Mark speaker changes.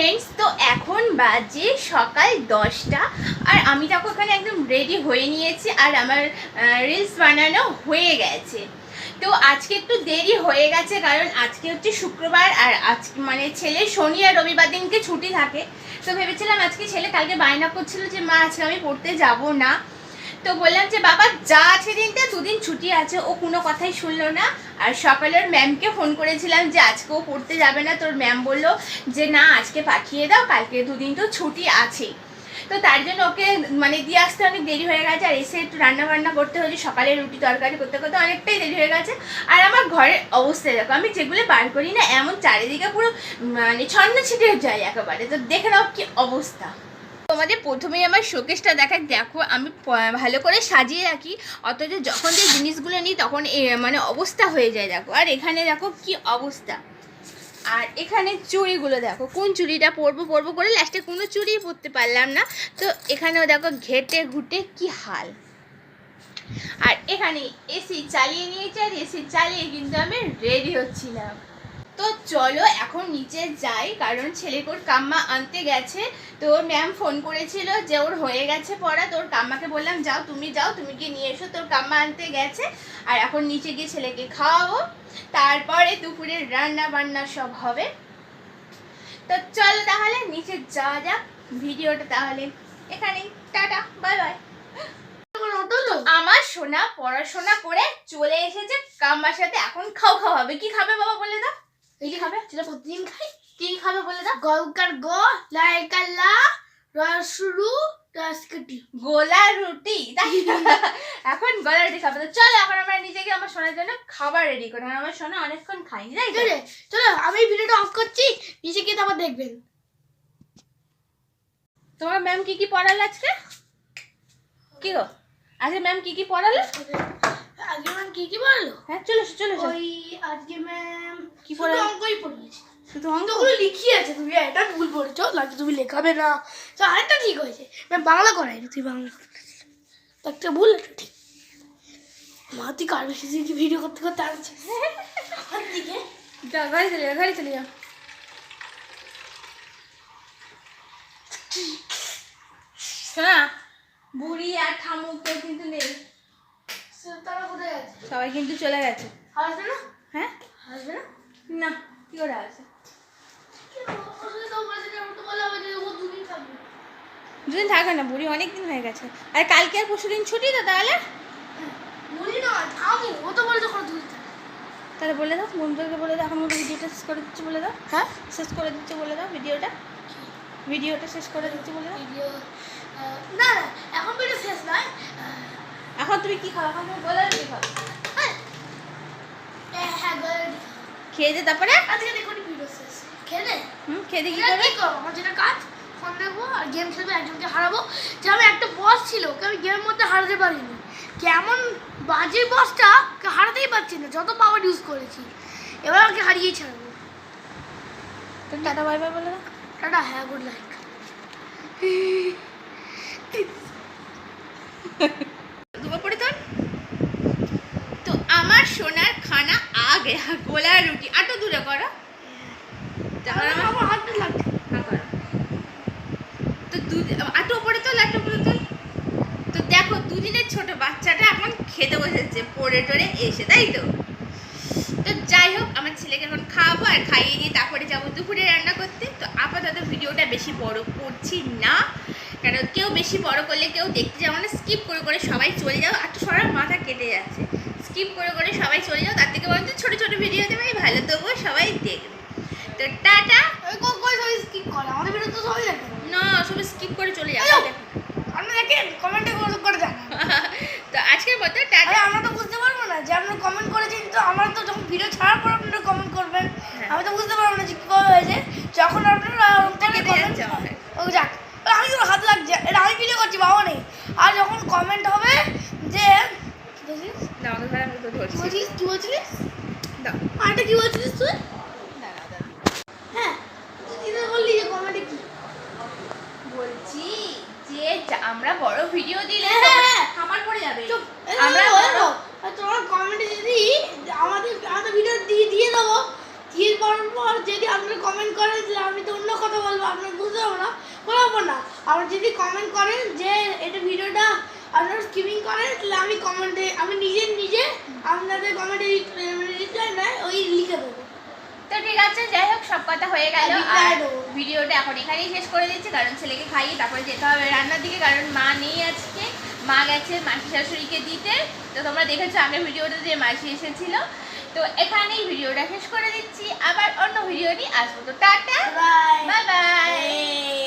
Speaker 1: Friends তো এখন বাজে সকাল দশটা। আর আমি তখন ওখানে একদম রেডি হয়ে নিয়েছি আর আমার রিলস বানানো হয়ে গেছে। তো আজকে একটু দেরি হয়ে গেছে কারণ আজকে হচ্ছে শুক্রবার আর আজ মানে ছেলে শনি আর রবিবার দিনকে ছুটি থাকে। তো ভেবেছিলাম আজকে ছেলে কালকে বায়না করছিল যে, মা, আজকে আমি পড়তে যাব না। তো বললাম যে বাবা, যা আছে দিনটা, দুদিন ছুটি আছে, ও কোনো কথাই শুনলো না। আর সকালে ওর ম্যামকে ফোন করেছিলাম যে আজকে ও পড়তে যাবে না। তোর ম্যাম বলল যে, না, আজকে পাঠিয়ে দাও, কালকে দুদিন তো ছুটি আছে। তো তার জন্য ওকে মানে দিয়ে আসতে অনেক দেরি হয়ে গেছে। আর এসে একটু রান্না বান্না করতে হয়েছে, সকালে রুটি তরকারি করতে করতে অনেকটাই দেরি হয়ে গেছে। আর আমার ঘরের অবস্থা দেখো, আমি যেগুলো বার করি না, এমন চারিদিকে পুরো মানে ছন্ন ছিটে যায় একেবারে। তো দেখে নাও কি অবস্থা। তোমাদের প্রথমেই আমার শোকেসটা দেখা দেখো, আমি ভালো করে সাজিয়ে রাখি, অথচ যখন যে জিনিসগুলো নিই তখন মানে অবস্থা হয়ে যায়, দেখো। আর এখানে দেখো কি অবস্থা। আর এখানে চুড়িগুলো দেখো, কোন চুড়িটা পরবো পরবো করে লাস্টে কোনো চুড়ি পরতে পারলাম না। তো এখানেও দেখো ঘেটে ঘুটে কি হাল। আর এখানে এসি চালিয়ে নিয়েছি, আর এসি চালিয়ে কিন্তু আমি রেডি হচ্ছিলাম। চলো এখন নিচে যাই, কারণ ছেলেকে ওর কাম্মা আনতে গেছে। তো ম্যাম ফোন করেছিল যে ওর হয়ে গেছে পড়া তোর কাম্মাকে বললাম, যাও তুমি যাও, তুমি গিয়ে নিয়ে এসো, তোর কাম্মা আনতে গেছে। আর এখন নিচে গিয়ে ছেলেকে খাওয়াবো। তারপরে দুপুরের রান্না বান্না সব হবে। তো চলো তাহলে নিচে যাওয়া যাক। ভিডিওটা তাহলে এখানেই। Tata, bye bye. আমার সোনা পড়াশোনা করে চলে এসেছে, কাম্মার সাথে এখন খাও খাও হবে। কি খাবে বাবা বলে দাও?
Speaker 2: এই খাবে? যেটা প্রতিদিন খাই।
Speaker 1: কি খাবে বলে দাও।
Speaker 2: গলকার গ লাইকার লা রসরু রসকাটি।
Speaker 1: গোলা রুটি। তাই এখন গোলা রুটি খাবে। তো চলো এখন আমরা নিজে গিয়ে আমার সোনার জন্য খাবার রেডি করি। আমার সোনা অনেকক্ষণ খাইনি তাই তো?
Speaker 2: চলে চলো আমি ভিডিওটা অফ করছি। নিচে গিয়ে তারপর দেখবেন।
Speaker 1: তোমার ম্যাম কি কি পড়ালো আজকে? কি গো? আজকে ম্যাম কি কি পড়ালো?
Speaker 2: আজকে ম্যাম কি কি বলল?
Speaker 1: হ্যাঁ চলে এসো চলে এসো।
Speaker 2: ওই আজকে ম্যাম
Speaker 1: কি
Speaker 2: কি? পড়া অঙ্কই পড়িয়েছে।
Speaker 1: শুধু অঙ্ক?
Speaker 2: ওগুলো লিখিয়ে আছে তুমি এটা ভুল পড়েছো লাগে তুমি লেখাবে না। তো আরেকটা ঠিক হয়েছে। ম্যাম বাংলা করাই তুই বাংলা। একটা ভুল একটা ঠিক। মা তুই কার বেশি দিকে ভিডিও করতে করতে আসছে দিকে।
Speaker 1: যাও ঘরে চলে যাও ঘরে চলে যাও শোনা বুড়ি আর ঠামুক কেউ কিন্তু নেই। সবাই কিন্তু চলে গেছে।
Speaker 2: না?
Speaker 1: হ্যাঁ?
Speaker 2: আসবে না?
Speaker 1: না কি করে আছে দুদিন থাকবে না বুড়ি অনেক দিন হয়ে গেছে। আর কালকে আর পরশু দিন ছুটি তো তাহলে? তাহলে বলে দাও বন্ধুদেরকে বলে দাও এখন ভিডিওটা শেষ করে দিচ্ছি বলে দাও।
Speaker 2: হ্যাঁ?
Speaker 1: শেষ করে দিচ্ছি বলে দাও ভিডিওটা ভিডিওটা শেষ করে দিচ্ছি বলে দাও।
Speaker 2: না না এখন ভিডিও শেষ নয়।
Speaker 1: এখন তুমি কি খাও? এখন তুমি বলে কি খাও। খেয়ে দে তারপরে?
Speaker 2: আজকে দেখুন ভিডিও শেষ। খেলে?
Speaker 1: হুম খেয়ে কি করবে
Speaker 2: কি করব? আমার যেটা কাজ ফোন দেখব আর গেম খেলব একজনকে হারাবো। যে আমি একটা বস ছিল ওকে আমি গেমের মধ্যে হারাতে পারিনি। কেমন বাজে বসটা হারাতেই পারছি না যত পাওয়ার ইউজ করেছি। এবার আমাকে হারিয়েই ছাড়বো।
Speaker 1: তুমি টাটা বাই বাই বলে
Speaker 2: টাটা হ্যাঁ গুড লাইক
Speaker 1: দুপুর পরে তোর তো আমার সোনার খানা আ গয়া গোলা রুটি আটো দূরে করো। হ্যাঁ। করো। তো আটো উপরে তোল আটো উপরে তোল। তো দেখো দুদিনের ছোট বাচ্চাটা এখন খেতে বসেছে পড়ে টরে এসে তাই তো? তো যাই হোক আমার ছেলেকে এখন খাওয়াবো আর খাইয়ে দিয়ে তারপরে যাব দুপুরে রান্না করতে। তো আপাতত ভিডিওটা বেশি বড় করছি না। কারণ কেউ বেশি বড় করলে কেউ দেখতে যাব না। স্কিপ করে করে সবাই চলে যাও। আর তো সবার মাথা কেটে যাচ্ছে। স্কিপ করে করে চলে যাও তার থেকে বরঞ্চ ছোটো ছোটো ভিডিও দেবে ভালো তবুও সবাই দেখবে। তো টাটা।
Speaker 2: স্কিপ করে? আমাদের ভিডিও তো সবাই দেখে
Speaker 1: না সবাই স্কিপ করে চলে। দেখো।
Speaker 2: আপনি দেখেন কমেন্টে করে করে জানান
Speaker 1: তো আজকের মতো টাটা।
Speaker 2: আমরা তো বুঝতে পারব না যে আপনারা কমেন্ট করেছেন তো আমরা তো যখন ভিডিও ছাড়ার পর আপনারা কমেন্ট করবেন।
Speaker 1: হ্যাঁ।
Speaker 2: আমি তো বুঝতে পারব না যে কীভাবে হয়েছে। যখন আপনারা থেকে
Speaker 1: কেটে
Speaker 2: কমেন্ট
Speaker 1: যাচ্ছে আমার।
Speaker 2: ও যাক এবার আমি তো হাত লাগছে এটা আমি ভিডিও করছি বাবা নেই আর যখন কমেন্ট হবে যে কি বলছিস
Speaker 1: দাও আমাকে ধর, আমি তো
Speaker 2: কি বলছিস? কি বলছিস
Speaker 1: দাও
Speaker 2: আরেকটা কি বলছিস তুই?
Speaker 1: দাঁড়াও, দাঁড়াও।
Speaker 2: হ্যাঁ তুই বললি যে কমেন্টে কি?
Speaker 1: বলছি যে আমরা বড় ভিডিও দিলে
Speaker 2: হ্যাঁ, হ্যাঁ।
Speaker 1: খাবার পড়ে যাবে।
Speaker 2: চুপ
Speaker 1: আমরা
Speaker 2: আমরা
Speaker 1: বড়-
Speaker 2: তোমার কমেন্টে যদি আমাদের আমাদের ভিডিও দিয়ে দিয়ে দেবো দিয়ে পর পর যদি আপনারা কমেন্ট করেন তাহলে আমি তো অন্য কথা বলব বলতে পারব না বলব না। আবার যদি কমেন্ট করেন যে এটা ভিডিওটা আপনারা স্কিমিং করেন তাহলে আমি কমেন্টে আমি নিজে নিজে আপনাদের কমেন্টে রিপ্লাই নেয় ওই লিখে দেবো।
Speaker 1: তো ঠিক আছে যাই হোক সব কথা হয়ে গেল। আর ভিডিওটা এখন এখানেই শেষ করে দিচ্ছি কারণ ছেলেকে খাইয়ে তারপরে যেতে হবে রান্নার দিকে কারণ মা নেই আজকে। মা গেছে মাসি শাশুড়িকে দিতে। তো তোমরা দেখেছ আগের ভিডিওটা যে মাসি এসেছিল। তো এখানেই ভিডিওটা শেষ করে দিচ্ছি। আবার অন্য ভিডিও নিয়ে আসব। তো টাটা।
Speaker 2: Bye
Speaker 1: bye bye